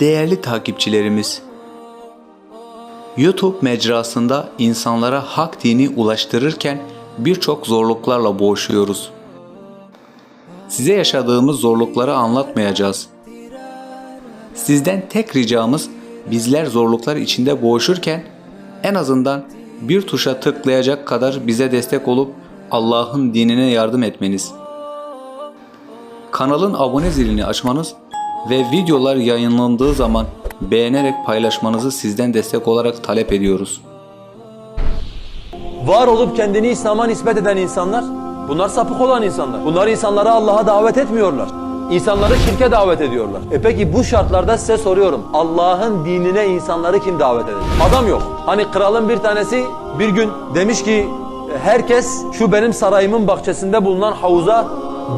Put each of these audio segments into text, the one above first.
Değerli takipçilerimiz, YouTube mecrasında insanlara hak dini ulaştırırken birçok zorluklarla boğuşuyoruz. Size yaşadığımız zorlukları anlatmayacağız. Sizden tek ricamız bizler zorluklar içinde boğuşurken en azından bir tuşa tıklayacak kadar bize destek olup Allah'ın dinine yardım etmeniz. Kanalın abone zilini açmanız ve videolar yayınlandığı zaman beğenerek paylaşmanızı sizden destek olarak talep ediyoruz. Var olup kendini İslam'a nispet eden insanlar, bunlar sapık olan insanlar. Bunlar insanları Allah'a davet etmiyorlar. İnsanları şirke davet ediyorlar. E peki bu şartlarda size soruyorum. Allah'ın dinine insanları kim davet edecek? Adam yok. Hani kralın bir tanesi bir gün demiş ki herkes şu benim sarayımın bahçesinde bulunan havuza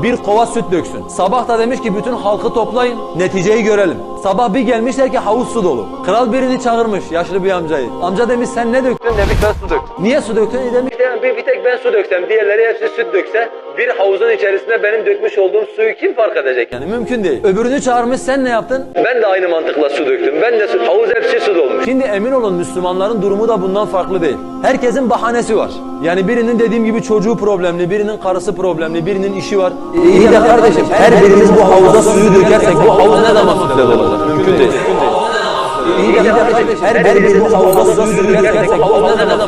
bir kova süt döksün. Sabah da demiş ki bütün halkı toplayın, neticeyi görelim. Sabah bir gelmişler ki havuz su dolu. Kral birini çağırmış, yaşlı bir amcayı. Amca demiş sen ne döktün? Demiş ben su döktüm. Niye su döktün? E demiş yani bir, bir tek ben su döksem, diğerleri hepsi süt dökse bir havuzun içerisinde benim dökmüş olduğum suyu kim fark edecek yani? Mümkün değil. Öbürünü çağırmış sen ne yaptın? Ben de aynı mantıkla su döktüm. Ben de su, havuz hepsi su dolmuş. Şimdi emin olun Müslümanların durumu da bundan farklı değil. Herkesin bahanesi var. Yani birinin dediğim gibi çocuğu problemli, birinin karısı problemli, birinin işi var. İyi de kardeşim her birimiz bu havuza suyu dökersek bu havuz ne zaman sütle dolacak? Mümkün değil. İyi de kardeşim her birimiz bu havuza suyu dökersek bu havuz ne zaman